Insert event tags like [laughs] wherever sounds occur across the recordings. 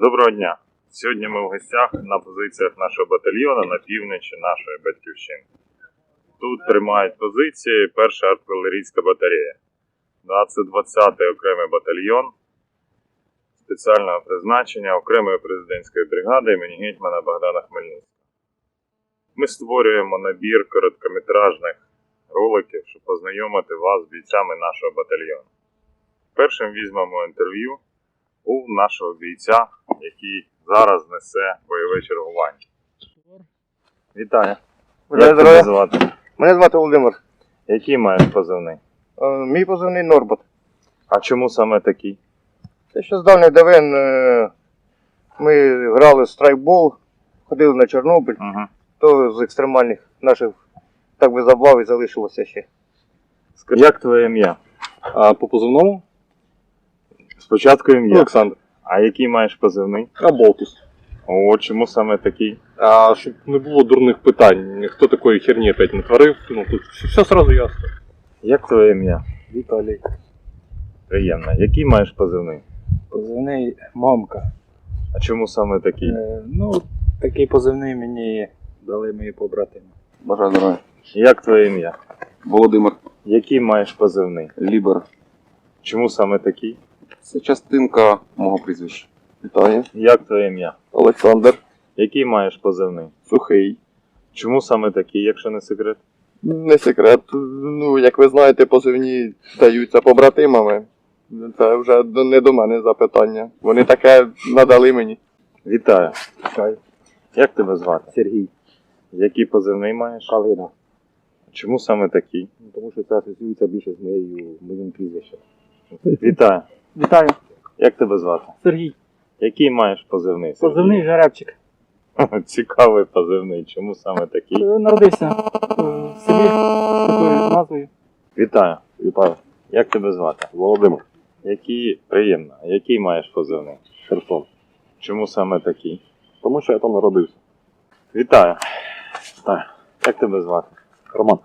Доброго дня. Сьогодні ми в гостях на позиціях нашого батальйону на півночі нашої батьківщини. Тут тримають позиції перша артилерійська батарея. Це 20-й окремий батальйон спеціального призначення окремої президентської бригади імені гетьмана Богдана Хмельницького. Ми створюємо набір короткометражних роликів, щоб познайомити вас з бійцями нашого батальйону. Першим візьмемо інтерв'ю у нашого бійця, який зараз несе бойове чергування. Вітаю. Як тебе звати? Мене звати Володимир. Який маєш позивний? Е, Мій позивний Норбот. А чому саме такий? Це ще з давніх давен е, ми грали в страйкбол, ходили на Чорнобиль, Угу. то з екстремальних наших так би забав і залишилося ще. Як твоє ім'я? А по позивному? Спочатку ім'я. Олександр. А який маєш позивний? Аболтус. О, чому саме такий? А щоб не було дурних питань, хто такої херні опять натворив, ну тут все сразу ясно. Як твоє ім'я? Віталій. Приємно. Який маєш позивний? Позивний мамка. А чому саме такий? Е, ну, такий позивний мені дали мої побратими. Бажаю здоров'я. Як твоє ім'я? Володимир Який маєш позивний? Лібер. Чому саме такий? Це частинка мого прізвища. Вітаю. Як твоє ім'я? Олександр. Який маєш позивний? Сухий. Чому саме такий, якщо не секрет? Не секрет. Ну, як ви знаєте, позивні даються побратимами. Це вже не до мене запитання. Вони таке надали мені. Вітаю. Вітаю. Як тебе звати? Сергій. Який позивний маєш? Калина. Чому саме такий? Ну, Тому що це асоціюється більше з моєю моїм прізвищем. Вітаю. Вітаю, Як тебе звати? Сергій. Який маєш позивний? Сергій? Позивний жеребчик. [laughs] Цікавий позивний. Чому саме такий? Е, Народився е, в селі з такою назвою. Вітаю. Вітаю. Як тебе звати? Володимир. Який приємно. Який маєш позивний? Херсон. Чому саме такий? Тому що я там народився. Вітаю. Вітаю. Як тебе звати? Роман.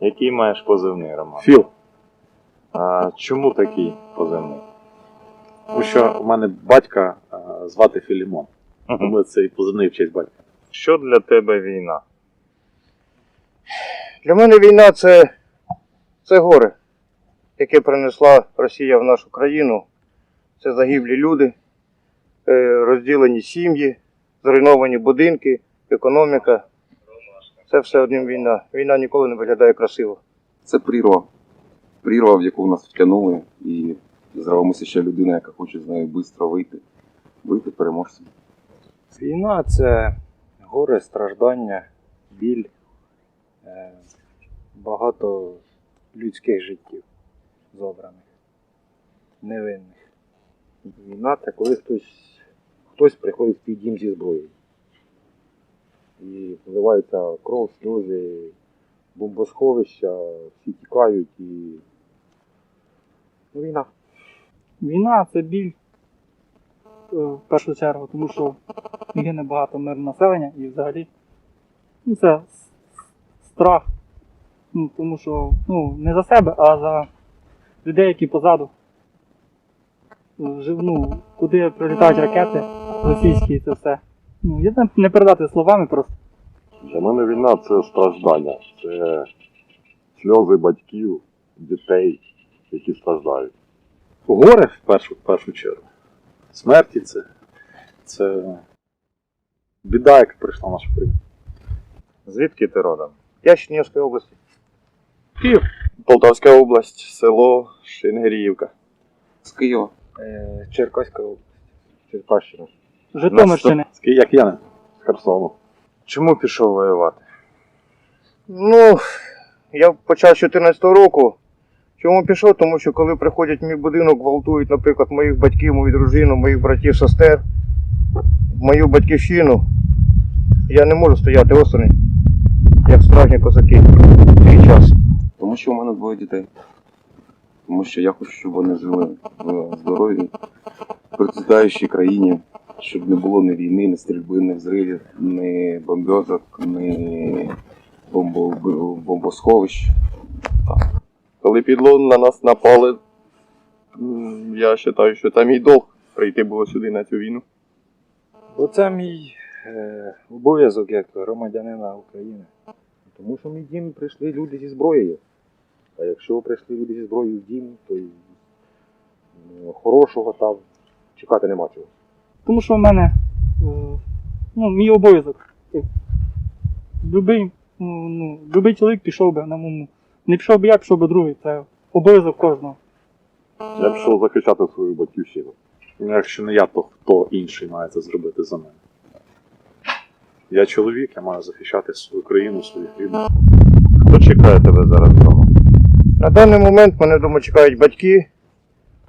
Який маєш позивний, Роман? Філ. А чому такий позивний? Тому що в мене батька звати Філімон. Тому це і позивний в честь батька. Що для тебе війна? Для мене війна це, це горе, яке принесла Росія в нашу країну. Це загиблі люди, е, розділені сім'ї, зруйновані будинки, економіка. Це все одним війна. Війна ніколи не виглядає красиво. Це прірва. Прірва, в яку нас втягнули, і ще людина, яка хоче з нею швидко вийти. Вийти переможцем. Війна це горе, страждання, біль, е, багато людських життів зобраних, невинних. Війна це коли хтось, хтось приходить в твій дім зі зброєю. І вливається кров, сльози, бомбосховища, всі тікають і. Війна. Війна це біль е, в першу чергу, тому що гине багато мирного населення і взагалі ну, це страх. Ну, тому що ну, не за себе, а за людей, які позаду. Ну, куди прилітають ракети російські, це все. Ну, я не передати словами просто. Для мене війна це страждання, це сльози батьків, дітей, які страждають. Горе в першу, в першу чергу. Смерті це, це біда, яка прийшла в нашу країну. Звідки ти родом? Я з Чернігівської області. Київ. Полтавська область, село Шингиріївка. З Києва. Е, Черкаська область. Черкащина, Житомирщини. З Ки- Як я не. з Херсону. Чому пішов воювати? Ну, я почав з 14 року. Чому пішов? Тому що коли приходять в мій будинок, гвалтують, наприклад, моїх батьків, мою дружину, моїх братів, сестер, мою батьківщину, я не можу стояти осторонь, як справжні козаки в час. Тому що у мене двоє дітей. Тому що я хочу, щоб вони жили в здоровій, процвітаючій країні, щоб не було ні війни, ні стрільби, ні взривів, ні бомбьоток, ні бомбо- бомбосховищ. Коли підло на нас напали, я вважаю, що там мій долг прийти було сюди на цю війну. Бо це мій е, обов'язок як громадянина України. Тому що в мій дім прийшли люди зі зброєю. А якщо прийшли люди зі зброєю в дім, то й хорошого там чекати нема чого. Тому що в мене е, ну, мій обов'язок. Любий, ну, ну, любий чоловік пішов би на моєму. Не пішов би я, пішов би другий. Це обов'язок кожного. Я пішов захищати свою батьківщину. Ну, Якщо не я, то хто інший має це зробити за мене? Я чоловік, я маю захищати свою країну, своїх рідних. Хто чекає тебе зараз вдома? На даний момент мене вдома чекають батьки,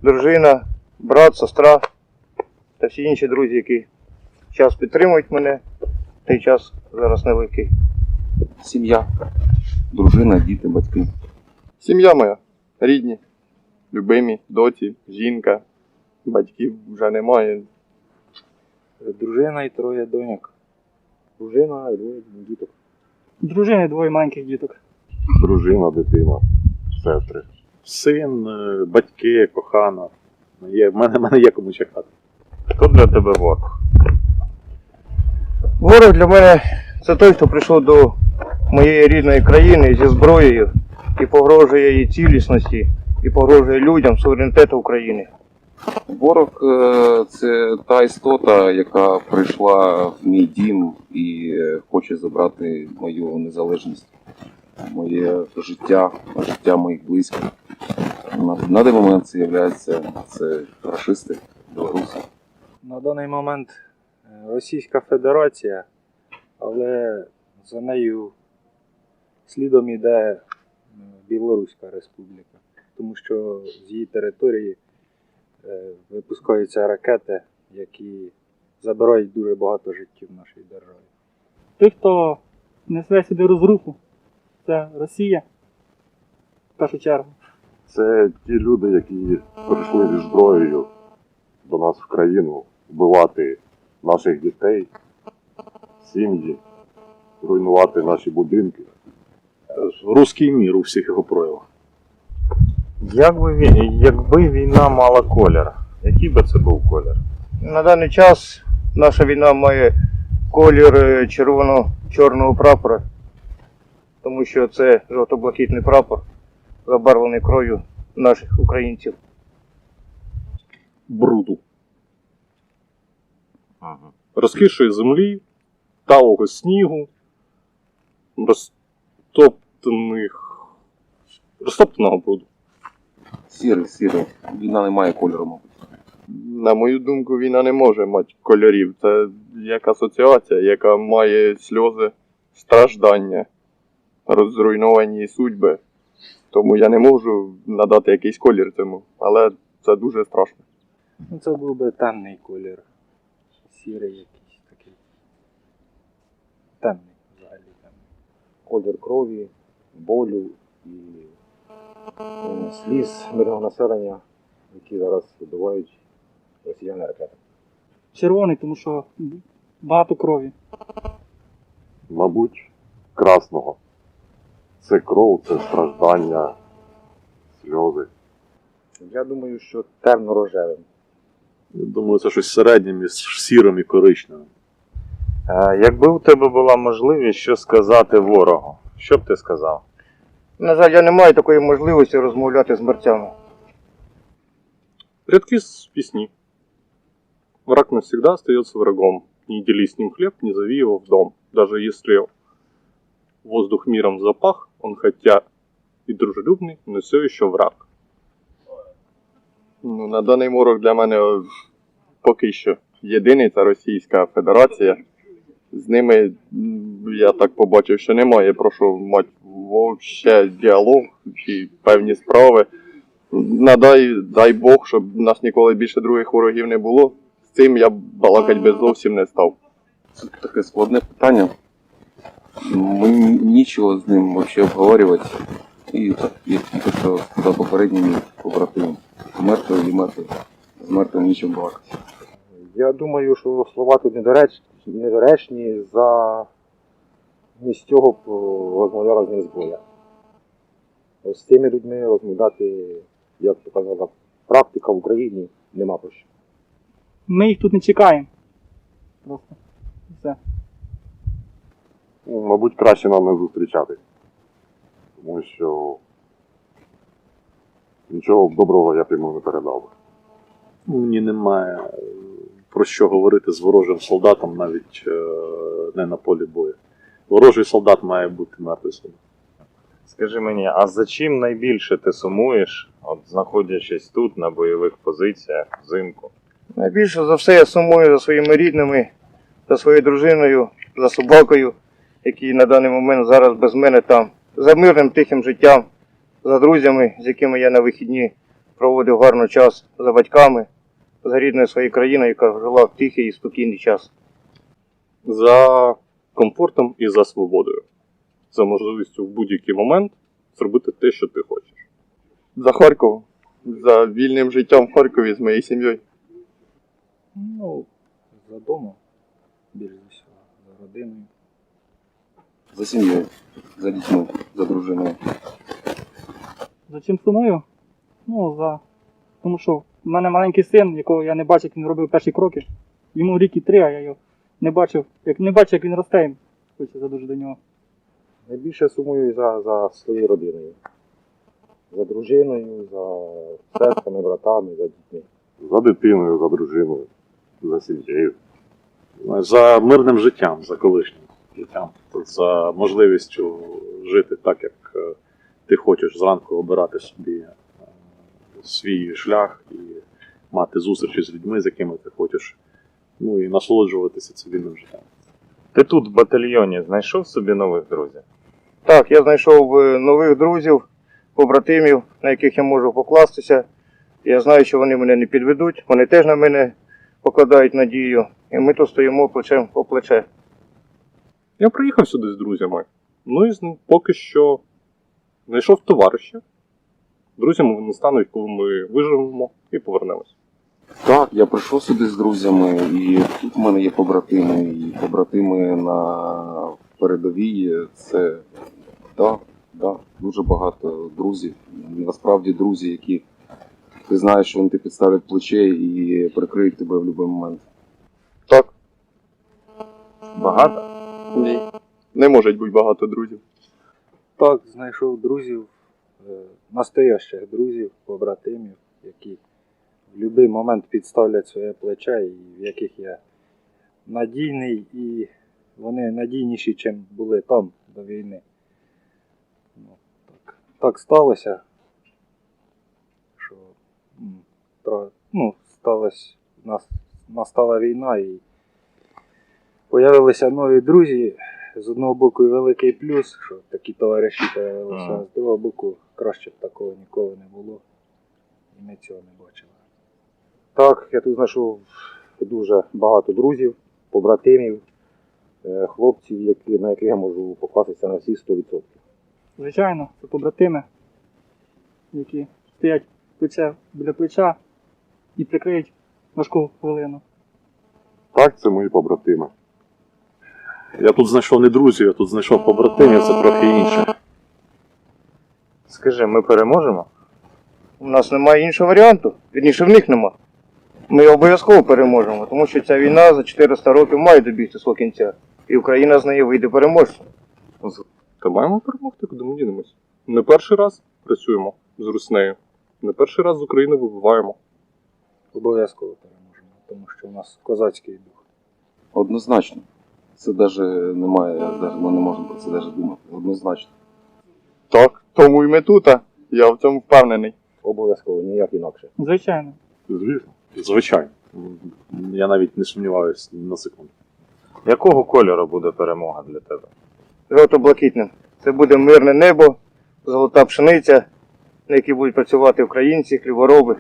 дружина, брат, сестра та всі інші друзі, які час підтримують мене. Той час зараз нелегкий. Сім'я, дружина, діти, батьки. Сім'я моя, рідні, любимі, доті, жінка, батьків вже немає. Дружина і троє доньок. Дружина і двоє діток. Дружини двоє маленьких діток. Дружина, дитина, сестри. Син, е, батьки, кохана. Є, в мене, в мене є кому чекати. Хто для тебе ворог? Ворог для мене це той, хто прийшов до моєї рідної країни зі зброєю і погрожує її цілісності, і погрожує людям суверенітету України. Ворог е, це та істота, яка прийшла в мій дім і е, хоче забрати мою незалежність, моє життя, життя моїх близьких. На, на даний момент це є це рашисти, білоруси. На даний момент е, Російська Федерація, але за нею слідом іде е, Білоруська Республіка, тому що з її території е, випускаються ракети, які забирають дуже багато життів в нашій державі. Той, хто несе сюди розруху, це Росія. В першу чергу. Це ті люди, які прийшли зі зброєю до нас в країну вбивати наших дітей, сім'ї, руйнувати наші будинки. Руський мір у всіх його проявах. Як би ві- якби війна мала колір, який би це був колір? На даний час наша війна має колір е, червоно-чорного прапора, тому що це жовто-блакитний прапор, забарвлений кров'ю наших українців. бруду, Ага. розкішої землі, талого снігу, розтоптаних, розтоптаного бруду. Сірий, сірий. Війна не має кольору, мабуть. На мою думку, війна не може мати кольорів. Це як асоціація, яка має сльози, страждання, розруйновані судьби. Тому я не можу надати якийсь колір цьому, але це дуже страшно. Ну, це був би темний колір. Сірий якийсь такий. Темний, взагалі темний. Колір крові, болю і е, сліз мирного населення, які зараз вбивають росіяни ракети. Червоний, тому що багато крові. Мабуть, красного. Це кров, це страждання, сльози. Я думаю, що темно-рожевим. Я думаю, це щось середнє між сірим і коричневим. Е, Якби у тебе була можливість що сказати ворогу, що б ти сказав? На жаль, я не маю такої можливості розмовляти з мерцями. Рядки с песни. Враг навсегда остается врагом. Не дели с ним хлеб, не зови его в дом. Даже если воздух миром запах, он хотя и дружелюбный, но все еще враг. Ну, на даний морок для мене поки що єдиний це Російська Федерація. З ними я так побачив, що немає про що мати вовще діалог чи певні справи. Надай, дай Бог, щоб у нас ніколи більше других ворогів не було. З цим я балакать би зовсім не став. Це таке складне питання. Мені нічого з ним взагалі обговорювати. І так, як тільки що сказав попередній мій побратим, мертвий і мертвий. З мертвим нічим балакати. Я думаю, що слова тут недореч... недоречні за місць цього б розмовляла з ним зброя. З цими людьми розмовляти, як показала практика в Україні, нема про що. Ми їх тут не чекаємо. просто. Все. Ну, мабуть, краще нам не зустрічати. Тому що нічого доброго я б йому не передав. Мені немає е, про що говорити з ворожим солдатом навіть е, не на полі бою. Ворожий солдат має бути написаний. Скажи мені, а за чим найбільше ти сумуєш, от знаходячись тут на бойових позиціях взимку? Найбільше за все я сумую за своїми рідними, за своєю дружиною, за собакою, який на даний момент зараз без мене там, за мирним тихим життям, за друзями, з якими я на вихідні проводив гарний час, за батьками, за рідною своєю країною, яка жила в тихий і спокійний час. За комфортом і за свободою. За можливістю в будь-який момент зробити те, що ти хочеш. За Харков, за вільним життям в Харкові з моєю сім'єю. Ну, за домом, більш за всього, за родиною. За сім'єю, за дітьми, за дружиною. За чим сумую? Ну, за. Тому що в мене маленький син, якого я не бачив, як він робив перші кроки. Йому рік і три, а я його не бачив, як не бачив, як він росте. Хочеться дуже до нього. Найбільше сумую за, за своєю родиною. За дружиною, за сестрами, братами, за дітьми. За дитиною, за дружиною, за сім'єю. За мирним життям, за колишнім життям, за можливістю жити так, як е, ти хочеш зранку обирати собі свій шлях і мати зустрічі з людьми, з якими ти хочеш, ну і насолоджуватися цивільним життям. Ти тут в батальйоні знайшов собі нових друзів? Так, я знайшов е, нових друзів, побратимів, на яких я можу покластися. Я знаю, що вони мене не підведуть, вони теж на мене покладають надію. І ми тут стоїмо плечем по плече. Я приїхав сюди з друзями. Ну і поки що знайшов товариша. Друзями вони стануть, коли ми виживемо і повернемось. Так, я прийшов сюди з друзями, і тут в мене є побратими, і побратими на передовій. Це так, да, дуже багато друзів. Насправді друзі, які ти знаєш, що вони ти підставлять плече і прикриють тебе в будь-який момент. Так, Багато? ні. Не може бути багато друзів. Так, знайшов друзів, настоящих друзів, побратимів, які в будь-який момент підставлять своє плече, і в яких я надійний, і вони надійніші, ніж були там до війни. Ну, так, так сталося, що ну, сталося, нас, настала війна і Появилися нові друзі. З одного боку великий плюс, що такі товариші появилися, а з другого боку краще б такого ніколи не було. І ми цього не бачили. Так, я тут знайшов дуже багато друзів, побратимів, е, хлопців, які, на яких я можу покластися на всі 100%. Звичайно, це побратими, які стоять плече біля плеча і прикриють важку хвилину. Так, це мої побратими. Я тут знайшов не друзів, я тут знайшов побратимів, це трохи інше. Скажи, ми переможемо? У нас немає іншого варіанту, вірніше в них нема. Ми обов'язково переможемо, тому що ця війна за 400 років має добігти свого кінця. І Україна з неї вийде переможцем. Та маємо перемогти, куди ми дінемось. Не перший раз працюємо з Руснею. Не перший раз з України вибиваємо. Обов'язково переможемо, тому що у нас козацький дух. Однозначно. Це навіть немає, даже, ми не можемо про це навіть думати. Однозначно. Так, тому і ми тут. а. Я в цьому впевнений. Обов'язково, ніяк інакше. Звичайно. Звісно. Звичайно. Я навіть не сумніваюся на секунду. Якого кольору буде перемога для тебе? Жовто-блакитним. Це буде мирне небо, золота пшениця, на якій будуть працювати українці, хлібороби.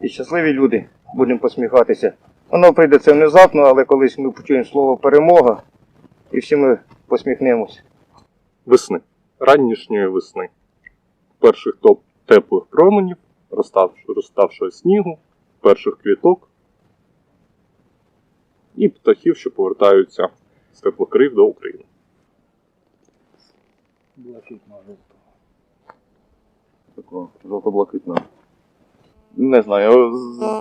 І щасливі люди, будемо посміхатися. Воно прийде це внезапно, але колись ми почуємо слово перемога, і всі ми посміхнемось. Весни. Ранішньої весни. Перших топ теплих променів, розстав, розставшого снігу, перших квіток і птахів, що повертаються з теплокрив до України. Блакитно жовто. Такого жовто-блакитного. не знаю,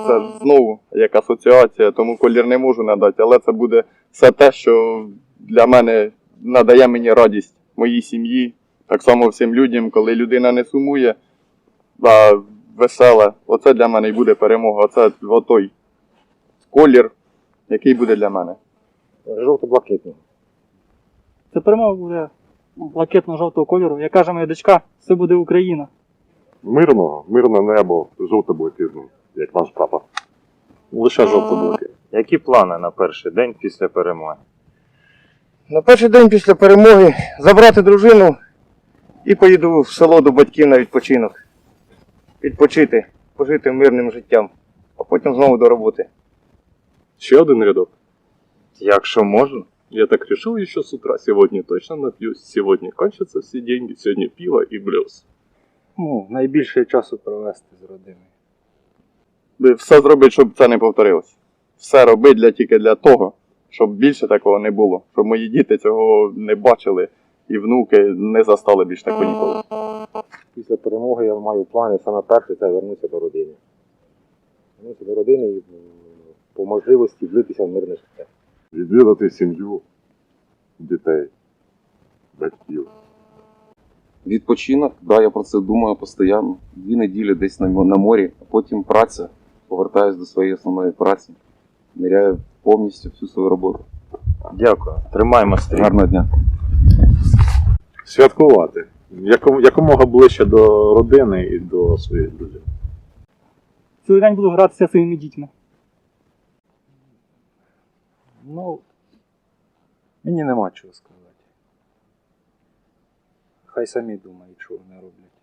це ж знову як асоціація, тому колір не можу надати, але це буде все те, що для мене надає мені радість моїй сім'ї, так само всім людям, коли людина не сумує, а весела. Оце для мене і буде перемога. Оце отой колір, який буде для мене. Жовто-блакитного. Це перемога буде блакитно-жовтого кольору. Як каже моя дочка, це буде Україна. Мирного, мирне небо, жовто-блакитне, як наш прапор. Лише жовто-блакит. Які плани на перший день після перемоги? На перший день після перемоги забрати дружину і поїду в село до батьків на відпочинок. Відпочити, пожити мирним життям, а потім знову до роботи. Еще один рядок. Якщо можна, Я так решил еще с утра. Сегодня точно напьюсь. Сегодня кончатся все деньги. Сегодня пиво и блюз. Ну, найбільше часу провести з родиною. Би Все зробити, щоб це не повторилось. Все робити для, тільки для того, щоб більше такого не було. Щоб мої діти цього не бачили і внуки не застали більш такого ніколи. Після перемоги я маю плани саме перше це вернутися до родини. Вернутися до родини і по можливості влитися в мирне життя. Відвідати сім'ю, дітей, батьків. Відпочинок, да, я про це думаю постійно. Дві неділі десь на, на морі, а потім праця. Повертаюсь до своєї основної праці. Ниряю повністю всю свою роботу. дякую. Тримаємо стрій. Гарного дня. Святкувати. Якомога ближче до родини і до своїх друзів. Цілий день буду гратися своїми дітьми. Ну, мені нема чого сказати. Хай самі думають, що вони роблять.